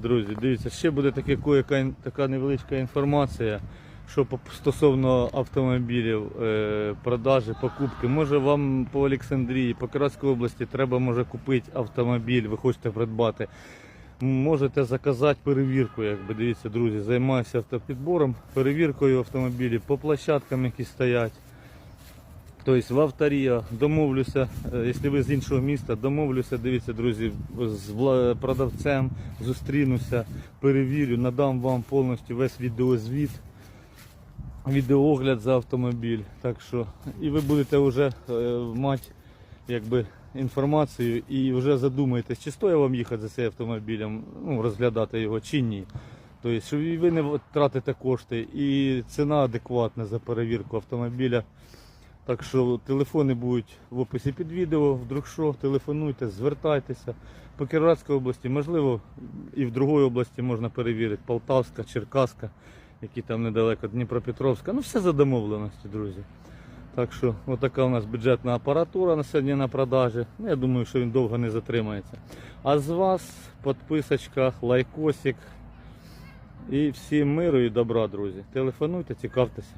друзі, дивіться, ще буде таке, яка, така невеличка інформація, що стосовно автомобілів, е, продажі, покупки. Може вам по Олександрії, по Київській області треба може купити автомобіль, ви хочете придбати. Можете заказати перевірку, якби дивіться, друзі, займаюся автопідбором, перевіркою автомобілів по площадкам, які стоять. Тобто в авторія домовлюся, е, якщо ви з іншого міста, домовлюся, дивіться, друзі, з продавцем зустрінуся, перевірю, надам вам повністю весь відеозвіт, відеоогляд за автомобіль. Так що, і ви будете вже е, мати якби, інформацію і вже задумаєтесь, чи стоїть вам їхати за цим автомобілем, ну, розглядати його чи ні. Тобто, що ви не тратите кошти, і ціна адекватна за перевірку автомобіля. Так що телефони будуть в описі під відео. Вдруг що, телефонуйте, звертайтеся. По Кіровоградській області, можливо, і в другій області можна перевірити. Полтавська, Черкаська, які там недалеко, Дніпропетровська. Ну все за домовленості, друзі. Так що отака у нас бюджетна апаратура на сьогодні на продажі. Ну, я думаю, що він довго не затримається. А з вас підписочка, лайкосик. І всім миру і добра, друзі. Телефонуйте, цікавтеся.